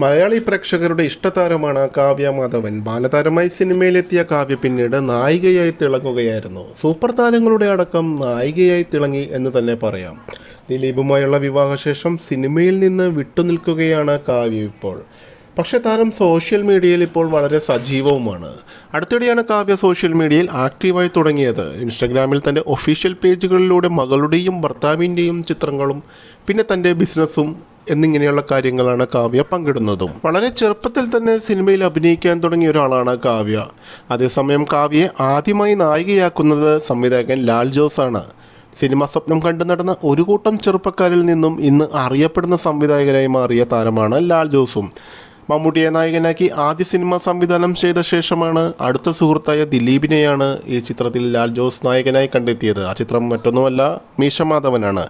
മലയാളി പ്രേക്ഷകരുടെ ഇഷ്ടതാരമാണ് കാവ്യ മാധവൻ. ബാലതാരമായി സിനിമയിലെത്തിയ കാവ്യ പിന്നീട് നായികയായി തിളങ്ങുകയായിരുന്നു. സൂപ്പർ താരങ്ങളുടെ അടക്കം നായികയായി തിളങ്ങി എന്ന് തന്നെ പറയാം. ദിലീപുമായുള്ള വിവാഹശേഷം സിനിമയിൽ നിന്ന് വിട്ടുനിൽക്കുകയാണ് കാവ്യ ഇപ്പോൾ. പക്ഷേ താരം സോഷ്യൽ മീഡിയയിൽ ഇപ്പോൾ വളരെ സജീവവുമാണ്. അടുത്തിടെയാണ് കാവ്യ സോഷ്യൽ മീഡിയയിൽ ആക്റ്റീവായി തുടങ്ങിയത്. ഇൻസ്റ്റഗ്രാമിൽ തന്റെ ഒഫീഷ്യൽ പേജുകളിലൂടെ മകളുടെയും ഭർത്താവിന്റെയും ചിത്രങ്ങളും പിന്നെ തന്റെ ബിസിനസ്സും എന്നിങ്ങനെയുള്ള കാര്യങ്ങളാണ് കാവ്യ പങ്കിടുന്നതും. വളരെ ചെറുപ്പത്തിൽ തന്നെ സിനിമയിൽ അഭിനയിക്കാൻ തുടങ്ങിയ ഒരാളാണ് കാവ്യ. അതേസമയം കാവ്യയെ ആദ്യമായി നായികയാക്കുന്നത് സംവിധായകൻ ലാൽ ജോസ് ആണ് സിനിമ സ്വപ്നം കണ്ടു നടന്ന ഒരു കൂട്ടം ചെറുപ്പക്കാരിൽ നിന്നും ഇന്ന് അറിയപ്പെടുന്ന സംവിധായകരായി മാറിയ താരമാണ് ലാൽ ജോസും. മമ്മൂട്ടിയെ നായകനാക്കി ആദ്യ സിനിമ സംവിധാനം ചെയ്ത ശേഷമാണ് അടുത്ത സുഹൃത്തായ ദിലീപിനെയാണ് ഈ ചിത്രത്തിൽ ലാൽ ജോസ് നായകനായി കണ്ടെത്തിയത്. ആ ചിത്രം മറ്റൊന്നുമല്ല മീശ മാധവനാണ്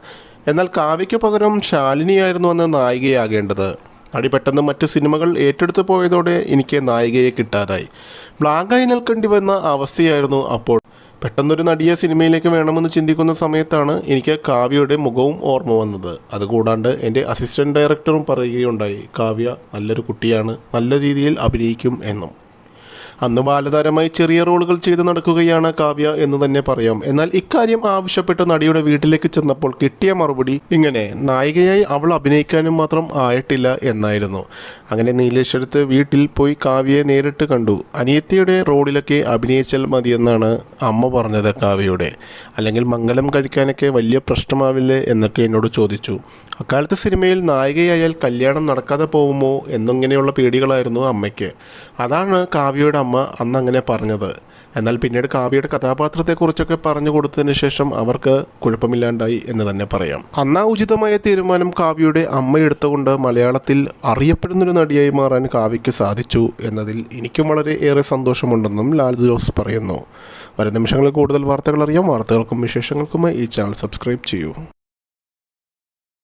എന്നാൽ കാവ്യയ്ക്ക് പകരം ശാലിനിയായിരുന്നു അന്ന് നായികയാകേണ്ടത്. അടി പെട്ടെന്ന് മറ്റ് സിനിമകൾ ഏറ്റെടുത്തു പോയതോടെ എനിക്ക് നായികയെ കിട്ടാതായി. ബ്ലാങ്കായി നിൽക്കേണ്ടി വന്ന അവസ്ഥയായിരുന്നു അപ്പോൾ. പെട്ടെന്നൊരു നടിയെ സിനിമയിലേക്ക് വേണമെന്ന് ചിന്തിക്കുന്ന സമയത്താണ് എനിക്ക് കാവ്യയുടെ മുഖവും ഓർമ്മ വന്നത്. അതുകൂടാണ്ട് എന്റെ അസിസ്റ്റന്റ് ഡയറക്ടറും പറയുകയുണ്ടായി കാവ്യ നല്ലൊരു കുട്ടിയാണ്. നല്ല രീതിയിൽ അഭിനയിക്കും എന്നും. അന്ന് ബാലതാരമായി ചെറിയ റോളുകൾ ചെയ്ത് നടക്കുകയാണ് കാവ്യ എന്ന് തന്നെ പറയാം. എന്നാൽ ഇക്കാര്യം ആവശ്യപ്പെട്ട് നടിയുടെ വീട്ടിലേക്ക് ചെന്നപ്പോൾ കിട്ടിയ മറുപടി ഇങ്ങനെ നായികയായി അവൾ അഭിനയിക്കാനും മാത്രം ആയിട്ടില്ല എന്നായിരുന്നു. അങ്ങനെ നീലേശ്വരത്ത് വീട്ടിൽ പോയി കാവ്യയെ നേരിട്ട് കണ്ടു. അനിയത്തിയുടെ റോളിലൊക്കെ അഭിനയിച്ചാൽ മതിയെന്നാണ് അമ്മ പറഞ്ഞത് കാവ്യയുടെ. അല്ലെങ്കിൽ മംഗലം കഴിക്കാനൊക്കെ വലിയ പ്രശ്നമാവില്ലേ? എന്നൊക്കെ എന്നോട് ചോദിച്ചു. അക്കാലത്ത് സിനിമയിൽ നായികയായാൽ കല്യാണം നടക്കാതെ പോകുമോ എന്നിങ്ങനെയുള്ള പേടികളായിരുന്നു അമ്മയ്ക്ക്. അതാണ് കാവ്യയുടെ അമ്മ അന്ന് അങ്ങനെ പറഞ്ഞത്. എന്നാൽ പിന്നീട് കാവ്യയുടെ കഥാപാത്രത്തെക്കുറിച്ചൊക്കെ പറഞ്ഞു കൊടുത്തതിന് ശേഷം അവർക്ക് കുഴപ്പമില്ലാണ്ടായി എന്ന് തന്നെ പറയാം. അന്നാ ഉചിതമായ തീരുമാനം കാവ്യയുടെ അമ്മ എടുത്തുകൊണ്ട് മലയാളത്തിൽ അറിയപ്പെടുന്നൊരു നടിയായി മാറാൻ കാവ്യയ്ക്ക് സാധിച്ചു എന്നതിൽ എനിക്കും വളരെ ഏറെ സന്തോഷമുണ്ടെന്നും ലാൽ ജോസ് പറയുന്നു. വരും നിമിഷങ്ങളിൽ കൂടുതൽ വാർത്തകൾ അറിയാം. വാർത്തകൾക്കും വിശേഷങ്ങൾക്കുമായി ഈ ചാനൽ സബ്സ്ക്രൈബ് ചെയ്യൂ.